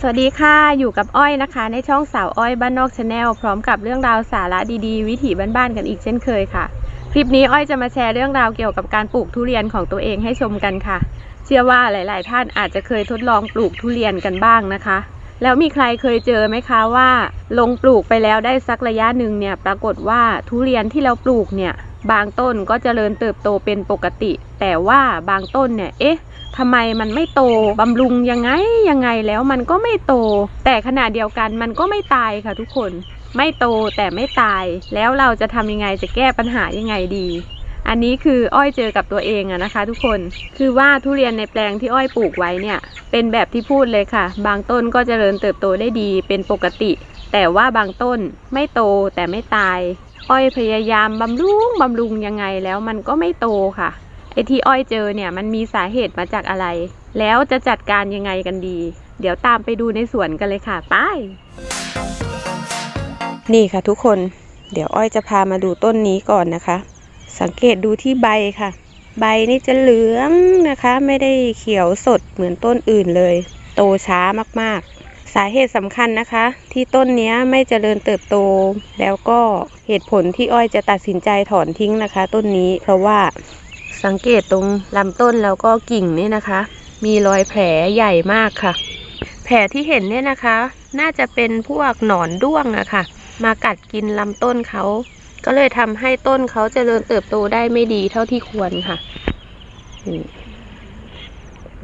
สวัสดีค่ะ อยู่กับอ้อยนะคะ ในช่องสาวอ้อยบ้านนอกชาแนลพร้อมกับเรื่องราวสาระดีๆ วิถีบ้านๆกันอีกเช่นเคยค่ะ คลิปนี้อ้อยจะมาแชร์เรื่องราวเกี่ยวกับการปลูกทุเรียนของตัวเองให้ชมกันค่ะ เชื่อว่าหลาย ๆ ท่านอาจจะเคยทดลองปลูกทุเรียนกันบ้างนะคะ แล้วมีใครเคยเจอไหมคะว่า ลงปลูกไปแล้วได้สักระยะหนึ่งเนี่ยปรากฏว่าทุเรียนที่เราปลูกเนี่ย บางต้นก็เจริญเติบโตเป็นปกติ แต่ว่าบางต้นเนี่ย เอ๊ะทำไมมันไม่โตบำรุงยังไงยังไงแล้วมันก็ไม่โต แต่ขณะเดียวกันมันก็ไม่ตายค่ะทุกคน ไม่โตแต่ไม่ตาย แล้วเราจะทำยังไงจะแก้ปัญหายังไงดี อันนี้คืออ้อยเจอกับตัวเองอะนะคะ ทุกคน คือว่าทุเรียนในแปลงที่อ้อยปลูกไว้เนี่ย เป็นแบบที่พูดเลยค่ะ บางต้นก็เจริญเติบโตได้ดีเป็นปกติ แต่ว่าบางต้นไม่โตแต่ไม่ตาย อ้อยพยายามบำรุงบำรุงยังไงแล้วมันก็ไม่โตค่ะ ไอ้ที่อ้อยเจอเนี่ยมันมีสาเหตุมาจากอะไร แล้วจะจัดการยังไงกันดี เดี๋ยวตามไปดูในสวนกันเลยค่ะไปนี่ค่ะทุกคน เดี๋ยวอ้อยจะพามาดูต้นนี้ก่อนนะคะ สังเกตดูที่ใบค่ะ ใบนี่จะเหลืองนะคะ ไม่ได้เขียวสดเหมือนต้นอื่นเลย โตช้ามากๆ สาเหตุสำคัญนะคะ ที่ต้นนี้ไม่เจริญเติบโต แล้วก็เหตุผลที่อ้อยจะตัดสินใจถอนทิ้งนะคะ ต้นนี้เพราะว่าสังเกตตรงลำต้นแล้วก็กิ่งนี่นะคะ มีรอยแผลใหญ่มากค่ะ แผลที่เห็นเนี่ยนะคะ น่าจะเป็นพวกหนอนด้วงอะค่ะ มากัดกินลำต้นเขา ก็เลยทำให้ต้นเขาเจริญเติบโตได้ไม่ดีเท่าที่ควรค่ะ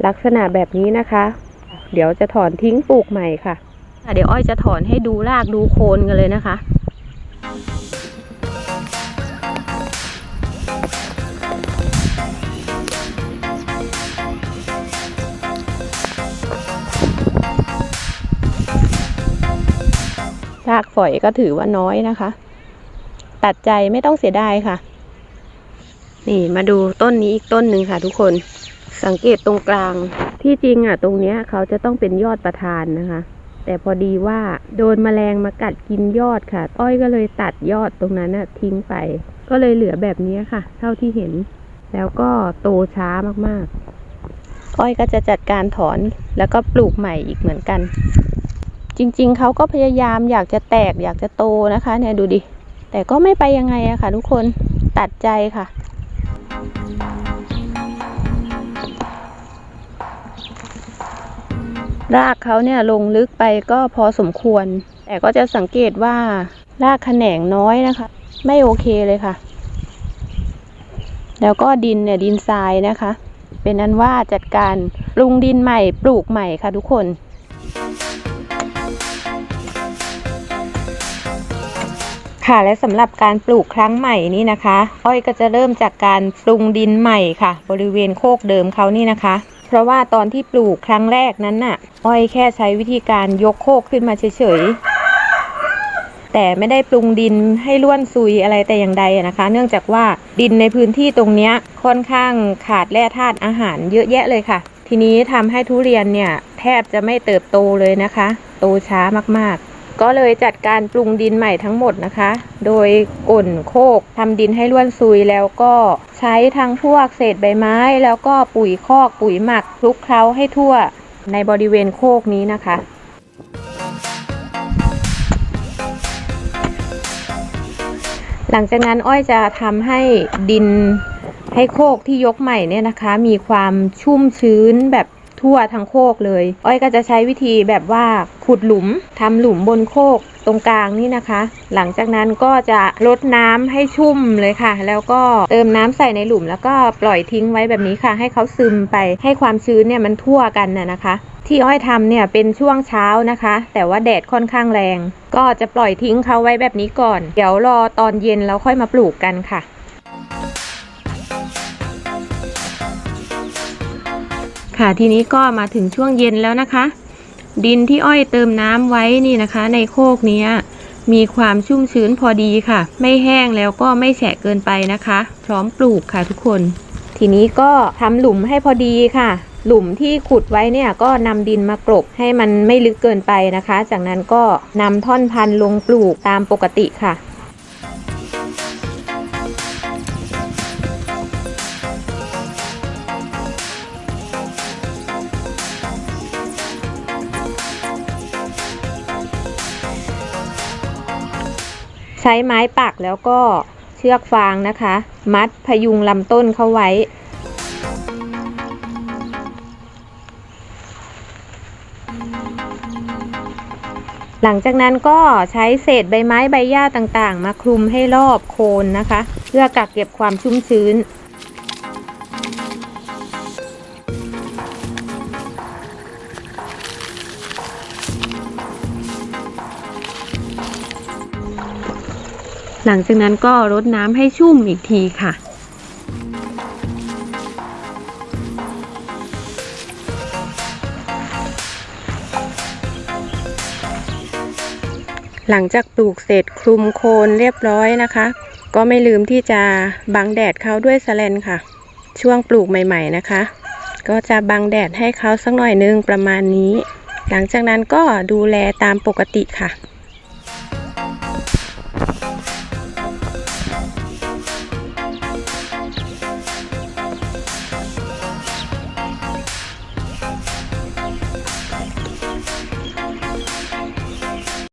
ลักษณะแบบนี้นะคะ เดี๋ยวจะถอนทิ้งปลูกใหม่ค่ะ เดี๋ยวอ้อยจะถอนให้ดูรากดูโคนกันเลยนะคะรากฝอยก็ถือว่าน้อยนะคะ ตัดใจไม่ต้องเสียดายค่ะ นี่มาดูต้นนี้อีกต้นหนึ่งค่ะทุกคน สังเกตตรงกลาง ที่จริงอะ ตรงเนี้ยเขาจะต้องเป็นยอดประธานนะคะ แต่พอดีว่าโดนแมลงมากัดกินยอดค่ะ อ้อยก็เลยตัดยอดตรงนั้นน่ะทิ้งไป ก็เลยเหลือแบบนี้ค่ะ เท่าที่เห็น แล้วก็โตช้ามากๆ อ้อยก็จะจัดการถอนแล้วก็ปลูกใหม่อีกเหมือนกัน จริงๆ เขาก็พยายามอยากจะแตกอยากจะโตนะคะเนี่ยดูดิ แต่ก็ไม่ไปยังไงอะค่ะ ทุกคนตัดใจค่ะ รากเขาเนี่ยลงลึกไปก็พอสมควร แต่ก็จะสังเกตว่ารากแขนงน้อยนะคะ ไม่โอเคเลยค่ะ แล้วก็ดินเนี่ยดินทรายนะคะ เป็นอันว่าจัดการปรุงดินใหม่ปลูกใหม่ค่ะทุกคนค่ะและสำหรับการปลูกครั้งใหม่นี้นะคะ อ้อยก็จะเริ่มจากการปรุงดินใหม่ค่ะ บริเวณโคกเดิมเขานี่นะคะ เพราะว่าตอนที่ปลูกครั้งแรกนั้นน่ะ อ้อยแค่ใช้วิธีการยกโคกขึ้นมาเฉยๆ แต่ไม่ได้ปรุงดินให้ล้วนซุยอะไรแต่อย่างใดนะคะ เนื่องจากว่าดินในพื้นที่ตรงนี้ค่อนข้างขาดแร่ธาตุอาหารเยอะแยะเลยค่ะ ทีนี้ทำให้ทุเรียนเนี่ยแทบจะไม่เติบโตเลยนะคะ โตช้ามากๆ ก็เลยจัดการปรุงดินใหม่ทั้งหมดนะคะ โดยก่นโคกทำดินให้ร่วนซุยแล้วก็ใช้ทั้งพวกเศษใบไม้ แล้วก็ปุ๋ยคอกปุ๋ยหมักคลุกเคล้าให้ทั่วในบริเวณโคกนี้นะคะหลังจากนั้นอ้อยจะทำให้ดินให้โคกที่ยกใหม่เนี่ยนะคะ มีความชุ่มชื้นแบบ ทั่วทั้งโคกเลย อ้อยก็จะใช้วิธีแบบว่าขุดหลุมทำหลุมบนโคกตรงกลางนี่นะคะ หลังจากนั้นก็จะรดน้ำให้ชุ่มเลยค่ะ แล้วก็เติมน้ำใส่ในหลุม แล้วก็ปล่อยทิ้งไว้แบบนี้ค่ะ ให้เขาซึมไปให้ความชื้นเนี่ยมันทั่วกันน่ะนะคะที่อ้อยทำเนี่ยเป็นช่วงเช้านะคะ แต่ว่าแดดค่อนข้างแรง ก็จะปล่อยทิ้งเขาไว้แบบนี้ก่อน เดี๋ยวรอตอนเย็นแล้วค่อยมาปลูกกันค่ะ ค่ะทีนี้ก็มาถึงช่วงเย็นแล้วนะคะ ดินที่อ้อยเติมน้ำไว้นี่นะคะ ในโคกนี้มีความชุ่มชื้นพอดีค่ะ ไม่แห้งแล้วก็ไม่แฉะเกินไปนะคะ พร้อมปลูกค่ะทุกคน ทีนี้ก็ทำหลุมให้พอดีค่ะ หลุมที่ขุดไว้เนี่ยก็นำดินมากรบให้มันไม่ลึกเกินไปนะคะ จากนั้นก็นำท่อนพันธุ์ลงปลูกตามปกติค่ะ ช้ไม้ปักแล้วก็เชือกฟางนะคะ มัดพยุงลำต้นเข้าไว้ หลังจากนั้นก็ใช้เศษใบไม้ใบหญ้าต่างๆ มาคลุมให้รอบโคนนะคะ เพื่อกักเก็บความชุ่มชื้น หลังจากนั้นก็รดน้ำให้ชุ่มอีกทีค่ะ หลังจากปลูกเสร็จคลุมโคนเรียบร้อยนะคะ ก็ไม่ลืมที่จะบังแดดเขาด้วยสแลนค่ะ ช่วงปลูกใหม่ ๆนะคะ ก็จะบังแดดให้เขาสักหน่อยนึงประมาณนี้ หลังจากนั้นก็ดูแลตามปกติค่ะ